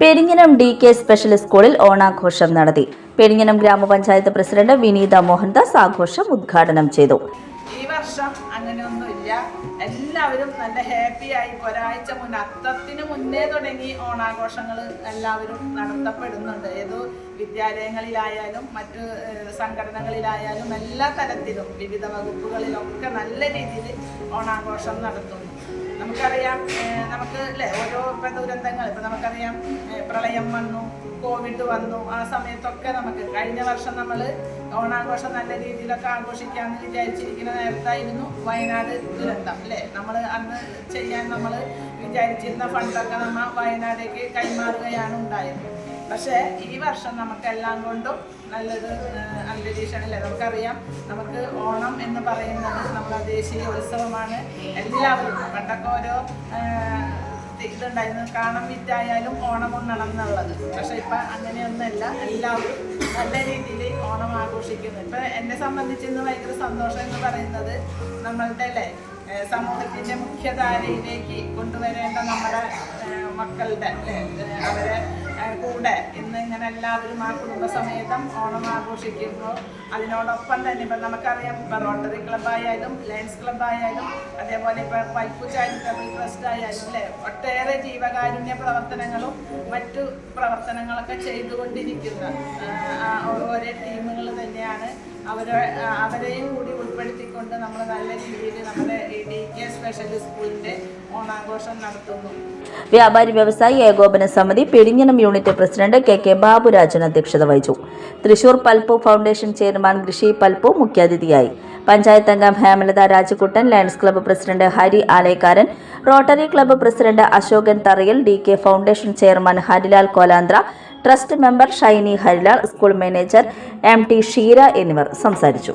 Perinjanam D K special സ്കൂളിൽ ഓണാഘോഷം നടത്തി. പെരിഞ്ഞനം ഗ്രാമപഞ്ചായത്ത് പ്രസിഡന്റ് വിനീത മോഹൻദാസ് ആഘോഷം ഉദ്ഘാടനം ചെയ്തു. ഈ വർഷം അങ്ങനെയൊന്നുമില്ല. എല്ലാവരും നല്ല ഹാപ്പി ആയി ഒരാഴ്ച മുന്നേ അത്തത്തിന് മുന്നേ തുടങ്ങി ഓണാഘോഷങ്ങൾ എല്ലാവരും നടത്തപ്പെടുന്നുണ്ട്. ഏതോ വിദ്യാലയങ്ങളിലായാലും മറ്റു സംഘടനകളിലായാലും എല്ലാ തരത്തിലും വിവിധ വകുപ്പുകളിലൊക്കെ നല്ല രീതിയിൽ ഓണാഘോഷം നടത്തുന്നു. നമുക്കറിയാം നമുക്ക് അല്ലേ ഓരോ ഇപ്പം ദുരന്തങ്ങൾ ഇപ്പം നമുക്കറിയാം പ്രളയം വന്നു കോവിഡ് വന്നു. ആ സമയത്തൊക്കെ നമുക്ക് കഴിഞ്ഞ വർഷം നമ്മൾ ഓണാഘോഷം നല്ല രീതിയിലൊക്കെ ആഘോഷിക്കാമെന്ന് വിചാരിച്ചിരിക്കുന്ന നേരത്തായിരുന്നു വയനാട് ദുരന്തം അല്ലേ നമ്മൾ അന്ന് ചെയ്യാൻ നമ്മൾ വിചാരിച്ചിരുന്ന ഫണ്ടൊക്കെ നമ്മൾ വയനാടേക്ക് കൈമാറുകയാണ് ഉണ്ടായത്. പക്ഷേ ഈ വർഷം നമുക്കെല്ലാം കൊണ്ടും നല്ലൊരു അന്തരീക്ഷമല്ലേ നമുക്കറിയാം. നമുക്ക് ഓണം എന്ന് പറയുന്നത് നമ്മുടെ ദേശീയ ഉത്സവമാണ്. എല്ലാവരും പണ്ടൊക്കെ ഓരോ ഇതുണ്ടായിരുന്നു. കാണം വിറ്റായാലും ഓണം ഉണ്ണണം എന്നുള്ളത്. പക്ഷെ ഇപ്പൊ അങ്ങനെയൊന്നുമല്ല. എല്ലാവരും നല്ല രീതിയിൽ ഓണം ആഘോഷിക്കുന്നു. ഇപ്പൊ എന്നെ സംബന്ധിച്ച് ഇന്ന് ഭയങ്കര സന്തോഷം എന്ന് പറയുന്നത് നമ്മളുടെ അല്ലേ സമൂഹത്തിന്റെ മുഖ്യധാരയിലേക്ക് കൊണ്ടുവരേണ്ട നമ്മുടെ മക്കളുടെ അവരെ കൂടെ ഇന്ന് ഇങ്ങനെ എല്ലാവരും ആ കുടുംബസമേതം ഓണം ആഘോഷിക്കുന്നു. അതിനോടൊപ്പം തന്നെ ഇപ്പം നമുക്കറിയാം ഇപ്പം റോട്ടറി ക്ലബ്ബായാലും ലയൺസ് ക്ലബ്ബായാലും അതേപോലെ ഇപ്പം പൈപ്പു ചാരിറ്റബിൾ ട്രസ്റ്റ് ആയാലും അല്ലേ? ഒട്ടേറെ ജീവകാരുണ്യ പ്രവർത്തനങ്ങളും മറ്റു പ്രവർത്തനങ്ങളൊക്കെ ചെയ്തുകൊണ്ടിരിക്കുന്ന ഓരോരോ ടീമുകൾ തന്നെയാണ് അവരെ അവരെയും കൂടി ഉൾപ്പെടുത്തിക്കൊണ്ട് നമ്മൾ നല്ല രീതിയിൽ നമ്മുടെ ഡി കെ സ്പെഷ്യൽ സ്കൂളിന്റെ ഓണാഘോഷം നടത്തുന്നു. വ്യാപാരി വ്യവസായി ഏകോപന സമിതി Perinjanam unit president K K Baburajan അധ്യക്ഷത വഹിച്ചു. തൃശൂർ പൽപ്പു ഫൗണ്ടേഷൻ ചെയർമാൻ കൃഷി പൽപ്പു മുഖ്യാതിഥിയായി. പഞ്ചായത്ത് അംഗം Hemalatha Rajakuttan Lions Club president Hari Alekkaran Rotary Club president Ashokan Tharayil D K foundation chairman Harilal Kolanthra trust member Shiny Harilal school manager M T Sheera എന്നിവർ സംസാരിച്ചു.